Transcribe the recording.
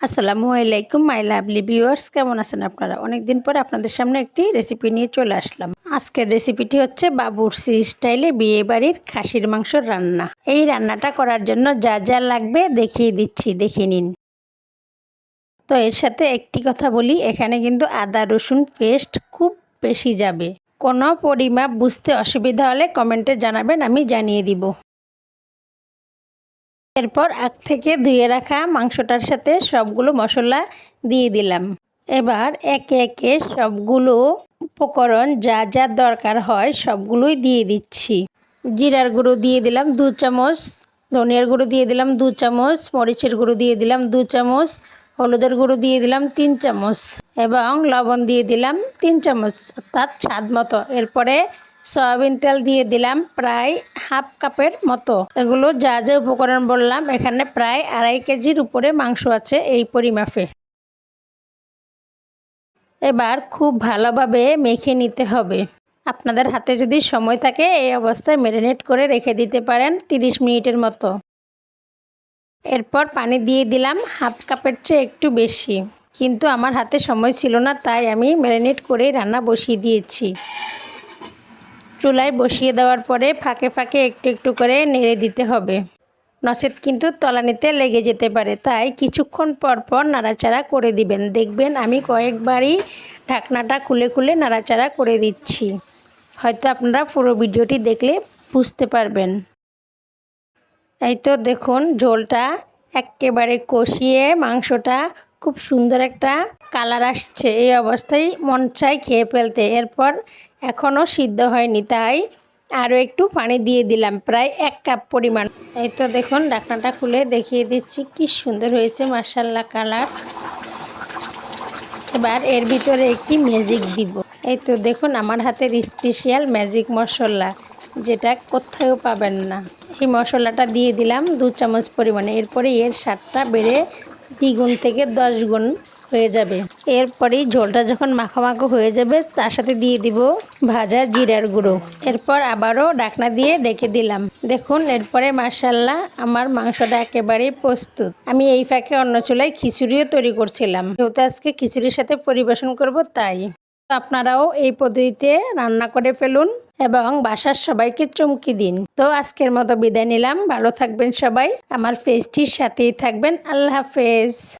আসসালামু আলাইকুম, my lovely viewers. কেমন আছেন আপনারা? অনেক দিন পরে আপনাদের সামনে একটি রেসিপি নিয়ে চলে আসলাম। আজকের রেসিপিটি হচ্ছে বাবুরসি স্টাইলে বিয়ে বাড়ির খাসির মাংসর রান্না। এই রান্নাটা করার জন্য যা যা লাগবে দেখিয়ে দিচ্ছি, দেখে নিন। তো এর সাথে একটি কথা বলি, এখানে কিন্তু আদা, রসুন পেস্ট খুব বেশি যাবে। কোনো পরিমাপ বুঝতে অসুবিধা হলে কমেন্টে জানাবেন, আমি জানিয়ে দিব। এরপর আগ থেকে ধুয়ে রাখা মাংসটার সাথে সবগুলো মশলা দিয়ে দিলাম। এবার একে একে সবগুলো উপকরণ যা যা দরকার হয় সবগুলোই দিয়ে দিচ্ছি। জিরার গুঁড়ো দিয়ে দিলাম দু চামচ, ধনিয়ার গুঁড়ো দিয়ে দিলাম দু চামচ, মরিচের গুঁড়ো দিয়ে দিলাম দু চামচ, হলুদের গুঁড়ো দিয়ে দিলাম তিন চামচ এবং লবণ দিয়ে দিলাম তিন চামচ, অর্থাৎ স্বাদ মতো। এরপরে সয়াবিন তেল দিয়ে দিলাম প্রায় হাফ কাপের মতো। এগুলো যা যা উপকরণ বললাম, এখানে প্রায় আড়াই কেজির উপরে মাংস আছে এই পরিমাপে। এবার খুব ভালোভাবে মেখে নিতে হবে। আপনাদের হাতে যদি সময় থাকে, এই অবস্থায় ম্যারিনেট করে রেখে দিতে পারেন 30 মিনিটের মতো। এরপর পানি দিয়ে দিলাম হাফ কাপের চেয়ে একটু বেশি। কিন্তু আমার হাতে সময় ছিল না, তাই আমি ম্যারিনেট করে রান্না বসিয়ে দিয়েছি। চুলায় বসিয়ে দেওয়ার পরে ফাঁকে ফাঁকে একটু একটু করে নেড়ে দিতে হবে। নচেত কিন্তু তলানিতে লেগে যেতে পারে, তাই কিছুক্ষণ পর পর নাড়াচাড়া করে দিবেন। দেখবেন আমি কয়েকবারই ঢাকনাটা খুলে খুলে নাড়াচাড়া করে দিচ্ছি। হয়তো আপনারা পুরো ভিডিওটি দেখলে বুঝতে পারবেন। এই তো দেখুন, ঝোলটা একেবারে কষিয়ে মাংসটা খুব সুন্দর একটা কালার আসছে। এই অবস্থায় মন চাই খেয়ে ফেলতে। এরপর এখনও সিদ্ধ হয়নি, তাই আরও একটু পানি দিয়ে দিলাম, প্রায় এক কাপ পরিমাণ। এই তো দেখুন, ঢাকনাটা খুলে দেখিয়ে দিচ্ছি, কি সুন্দর হয়েছে মার্শাল্লা কালার। এবার এর ভিতরে একটি ম্যাজিক দিব। এই তো দেখুন, আমার হাতের স্পেশাল ম্যাজিক মশলা, যেটা কোথাও পাবেন না। এই মশলাটা দিয়ে দিলাম দু চামচ পরিমাণে, এরপরে এর স্বাদটা বেড়ে দ্বিগুণ থেকে দশ গুণ হয়ে যাবে। এরপরেই ঝোলটা যখন মাখামাখো হয়ে যাবে, তার সাথে দিয়ে দিব ভাজা জিরার গুঁড়ো। এরপর আবারও ডাকনা দিয়ে ডেকে দিলাম। দেখুন, এরপরে মাসাল্লাহ আমার মাংসটা একেবারেই প্রস্তুত। আমি এই ফাঁকে অন্য চুলায় খিচুড়িও তৈরি করছিলাম। যেহেতু আজকে খিচুড়ির সাথে পরিবেশন করব, তাই। আপনারাও এই পদ্ধতিতে রান্না করে ফেলুন এবং বাসার সবাইকে চমকি দিন। তো আজকের মতো বিদায় নিলাম। ভালো থাকবেন সবাই। আমার ফেসটির সাথেই থাকবেন। আল্লাহ হাফেজ।